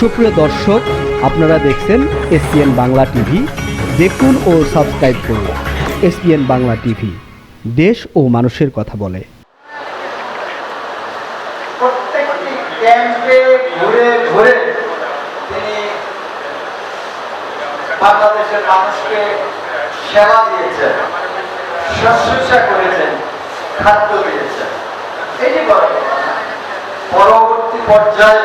সুপ্রিয় দর্শক, আপনারা দেখছেন এসপিএন বাংলা টিভি। দেখুন ও সাবস্ক্রাইব করুন এসপিএন বাংলা টিভি। দেশ ও মানুষের কথা বলে। বাংলাদেশের মানুষকে সেবা দিয়েছেন, শুশ্রূষা করেছেন, খাদ্য দিয়েছেন। কথা। না। পরবর্তী পর্যায়ে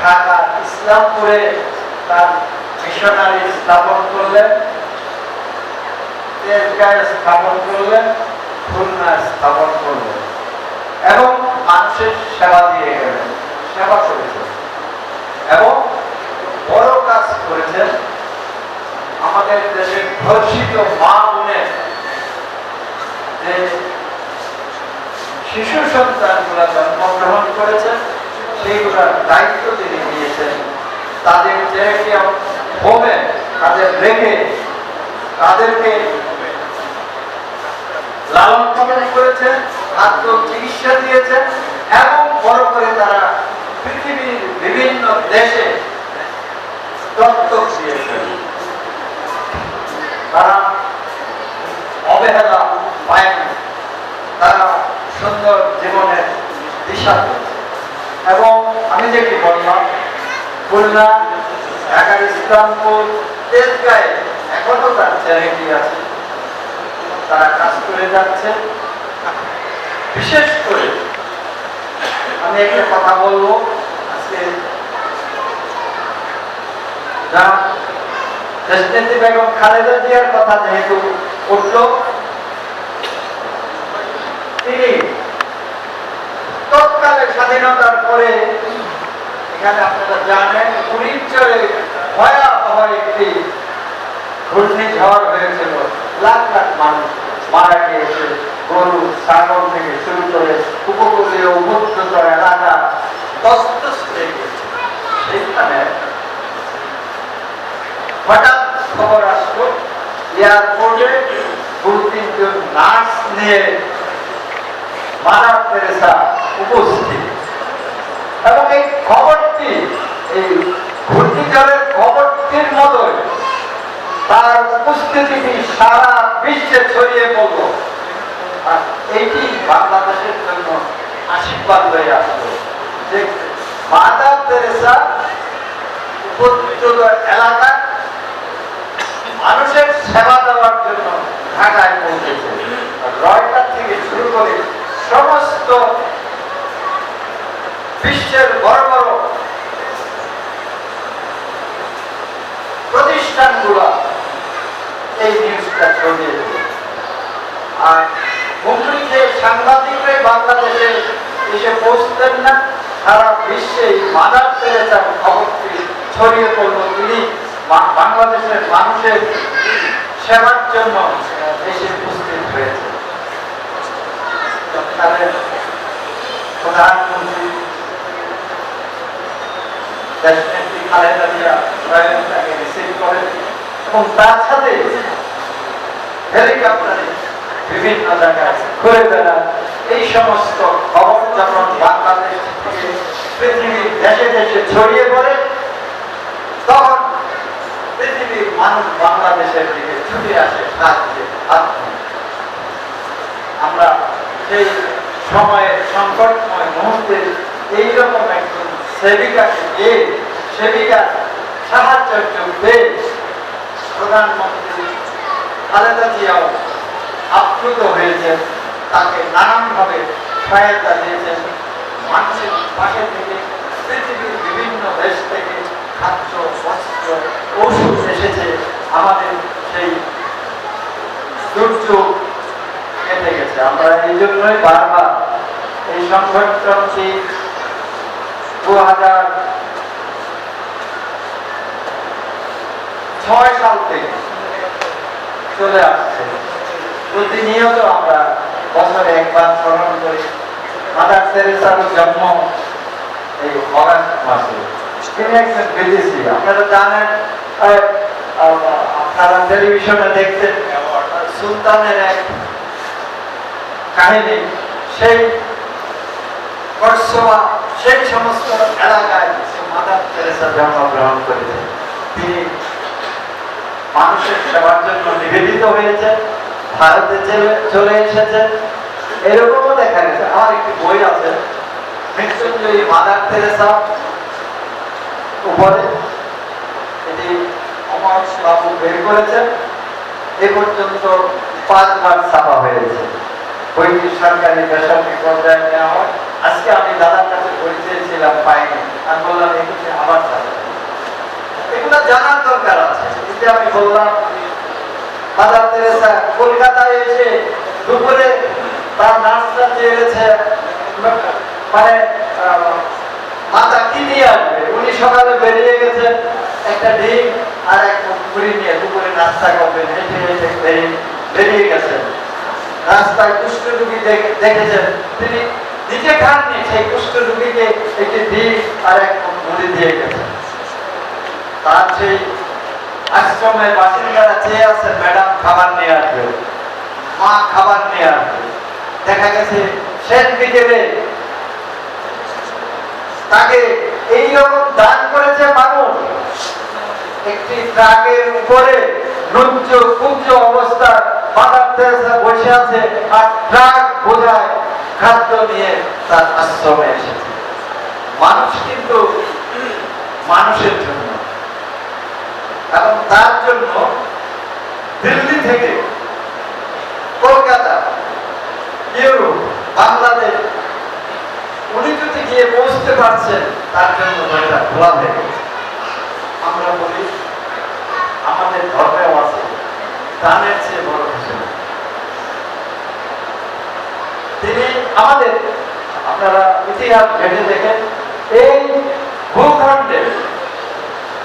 ঢাকা ইসলামপুরে তার মিশনারি স্থাপন করলেন তেজগাঁয়ে স্থাপন করলেন খুলনা স্থাপন করলেন। এবং মানুষের সেবা দিয়ে গেলেন সেবা করেছেন এবং বড় কাজ করেছেন আমাদের দেশের ধর্ষিত মা বোনের যে শিশু সন্তানগুলা জন্মগ্রহণ করেছেন দায়িত্ব তিনি দিয়েছেন, তাদের হবে তাদের রেখে, তাদেরকে লালন পালন করেছেন খাদ্য চিকিৎসা দিয়েছেন এবং বড় করে তারা পৃথিবীর বিভিন্ন দেশে দত্তক দিয়েছেন তারা অবহেলা পায়নি তারা সুন্দর জীবনের দিশা পেয়েছে। এবং আমি যেটি বললাম খুলনা ঢাকার ইসলামপুর তেজগাঁয়ে তার আছে? তারা কাজ করে যাচ্ছে। বিশেষ করে আমি একটা কথা বলব। আজকে যারা দেশনেত্রী বেগম খালেদা জিয়ার কথা যেহেতু উঠল, তিনি তৎকালে স্বাধীনতার পরে এখানে আপনারা জানেন উড়িষ্যরে ভয়াবহ একটি ঘূর্ণিঝড় হয়েছিল। লাখ লাখ মানুষ মারা গিয়েছে। গরু, ছাগল থেকে শুরু করে উপকূলীয় উপত্যকার এলাকা উপস্থিত। এবং এই খবরটি, এই ঘূর্ণিঝড়ের খবরটির মতোই তার উপস্থিতিটি সারা বিশ্বে ছড়িয়ে পড়ল আর এইটি বাংলাদেশের জন্য আশীর্বাদ হয়ে আসলো যে মাদার তেরেসা উপস্থিত এলাকা মানুষের সেবা দেওয়ার জন্য ঢাকায় পৌঁছেছে রয়টার থেকে শুরু করে সমস্ত বিশ্বের বড় বড় প্রতিষ্ঠানগুলো এই নিউজটা ছড়িয়ে দেবে আর মুম্বইতে সাংবাদিকরাই বাংলাদেশে এসে পৌঁছতেন না। সারা বিশ্বে মাদার তেরেসার খবরটি ছড়িয়ে পড়ল তিনি। বাংলাদেশের মানুষের সেবার জন্য এসে উপস্থিত হয়েছে। প্রধানমন্ত্রী এবং বিভিন্ন এই সমস্ত খবর যখন বাংলাদেশ থেকে পৃথিবীর দেশে দেশে ছড়িয়ে পড়ে, তখন পৃথিবীর মানুষ বাংলাদেশের দিকে ছুটে আসে সাহায্যে আমরা সেই সময়ের সংকটময় মুহূর্তে এইরকম একজন সেবিকাকে পেয়ে সেবিকার সাহায্যের যোগ্যে প্রধানমন্ত্রী খালেদা জিয়াও আপ্লুত হয়েছেন, তাকে নানানভাবে সহায়তা দিয়েছেন মানুষের পাশে থেকে পৃথিবীর বিভিন্ন দেশ থেকে খাদ্য বস্ত্র ওষুধ এসেছে। আমাদের সেই দুর্যোগ কেটে গেছে। আমরা এই জন্যই বারবার এই সংগঠনটি দু হাজার থেকে চলে আসছে। প্রতিনিয়ত আমরা বছরে একবার স্মরণ করি। মাদার তেরেসার জন্ম এই অগাস্ট মাসে। তিনি একজন বিদেশি। আপনারা জানেন আপনারা টেলিভিশনে দেখতেন সুলতানের এক কাহিনী। সেই কর্সোভা সেই সমস্ত এলাকায় মাদার তেরেসা জন্মগ্রহণ করেছেন তিনি মানুষের সেবার জন্য নিবেদিত হয়েছে ভারতে চলে- এসেছেন এরকমও দেখা গেছে। আমার একটি বই আছে, মৃত্যুঞ্জয়ী মাদার তেরেসা উপরে এটি বাবু বের করেছেন এ পর্যন্ত পাঁচবার ছাপা হয়েছে। বইটি সরকারি বেসরকারি পর্যায়ে নেওয়া হয়। আজকে আমি দাদার কাছে বই চেয়েছিলাম, পাইনি। আমি বললাম আবার ছাপা এগুলো জানার দরকার আছে। আমি বললাম মাদার তেরেসা, কলকাতায় এসে দুপুরে তার নার্সরা চেয়েছে। মানে মাথা কি নিয়ে আসবে? উনি সকালে বেরিয়ে গেছেন একটা ডিম আর এক মুড়ি নিয়ে দুপুরে নাস্তা করবেন। হেঁটে হেঁটে বেরিয়ে গেছেন। রাস্তায় কুষ্ঠ রুগী দেখে- দেখেছেন। তিনি নিজে খাননি, সেই কুষ্ঠ রুগীকে একটি ডিম আর এক মুড়ি দিয়ে গেছেন। তার সেই আশ্রমের বাসিন্দারা চেয়ে ম্যাডাম, খাবার নিয়ে আসবে। মা, খাবার নিয়ে আসবে। দেখা গেছে, শেষ বিকেলে তাকে এই রকম দান করেছে মানুষ। একটি ট্রাকের উপরে অবস্থা বসে আছে আর ট্রাক বোঝায় খাদ্য নিয়ে তার আশ্রমে এসেছে। মানুষ কিন্তু মানুষের জন্য। এবং তার জন্য দিল্লি থেকে কলকাতা, ইউরোপ, বাংলাদেশ, উনি যদি গিয়ে পৌঁছতে পারছেন, তার জন্য দরজা খোলা হয়ে গেছে। আমরা বলি, আমাদের ধর্মেও আছে দানের চেয়ে বড় কিছু তিনি আমাদের, আপনারা ইতিহাস ঘেটে দেখেন, এই ভূখণ্ডে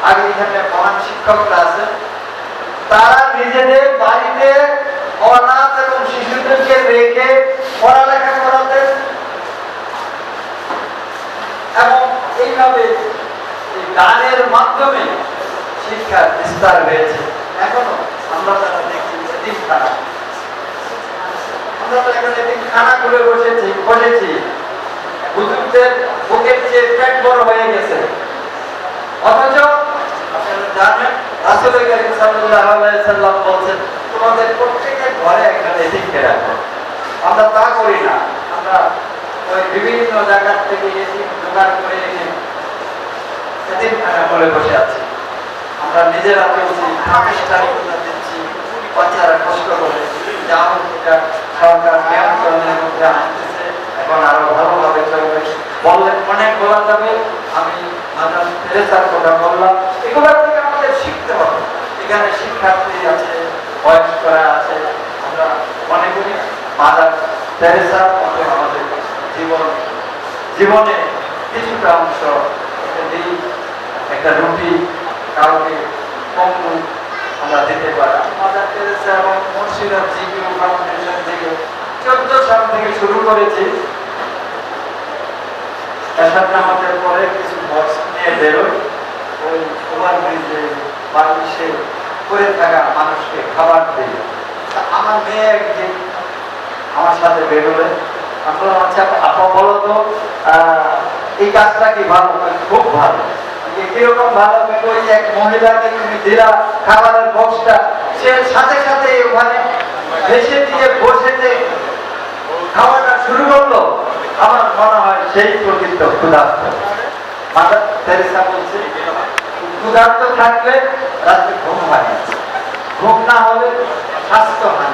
আগে এখানে মহান শিক্ষকরা আছেন, তারা নিজেদের বাড়িতে অনাথ এবং শিশুদেরকে রেখে পড়ালেখা করাতেন। এবং এইভাবে গানের মাধ্যমে বিস্তার হয়েছে। এখনও আমরা তারা দেখছি এদিন খানা। আমরা তো এখন খানা করে বসেছি বসেছি। বুজুর্গদের বুকের চেয়ে পেট বড় হয়ে গেছে। অথচ জানেন রাসূলের কারীম সাল্লাল্লাহু আলাইহি সাল্লাম তোমাদের প্রত্যেকের ঘরে একজন এতিমকে রাখো? আমরা তা করি না। আমরা ওই বিভিন্ন জায়গা থেকে এতিম জোগাড় করে এনে এতিমখানা করে বসে আছি। আমরা নিজেরা চলছি প্রাতিষ্ঠানিকতা দিচ্ছি, বাচ্চারা কষ্ট করে যা হোক এটা সরকার নিয়ন্ত্রণের মধ্যে আনতেছে এখন আরও ভালোভাবে চলবে। বললে অনেক বলা যাবে। আমি মাদার তেরেসার কথা বললাম। এগুলো আমাদের শিখতে হবে। এখানে শিক্ষার্থী আছে, বয়স্করা আছে, আমরা মনে করি মাদার তেরেসার মতো আমাদের জীবন, জীবনে কিছুটা অংশ দিই একটা রুটি কাউকে পঙ্গু আমরা দিতে পারি। মাদার তেরেসা এবং মুর্শিদার জিপিও ফাউন্ডেশন থেকে চোদ্দ সাল থেকে শুরু করেছি। এসব নামাজের পরে কিছু বক্স নিয়ে বেরোই ওই ওভার ব্রিজে বাংলাদেশে করে থাকা মানুষকে খাবার দিই আমার মেয়ে একদিন আমার সাথে বেরোলে আমি আচ্ছা আপা, বলো তো এই কাজটা কি ভালো? খুব ভালো। কীরকম ভালো? ওই এক মহিলাকে তুমি দিলা খাবারের বক্সটা সে সাথে সাথে ওখানে ভেসে দিয়ে বসেতে খাওয়াটা শুরু করল। আমার মনে হয় সেই প্রকৃত ক্ষুধার্ত। মাদার তেরেসা বলছে ক্ষুধার্ত থাকলে রাত্রে ঘুম হয় না। ঘুম না হলে স্বাস্থ্য হয়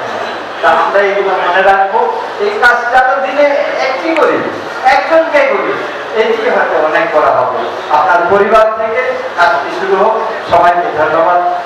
তা আমরা এগুলো মনে রাখব। এই কাজটা তো দিনে একটি করি। একজনকে করি। এটি হয়তো অনেক করা হবে। আপনার পরিবার থেকে কাজটি শুরু হোক। সবাইকে ধন্যবাদ।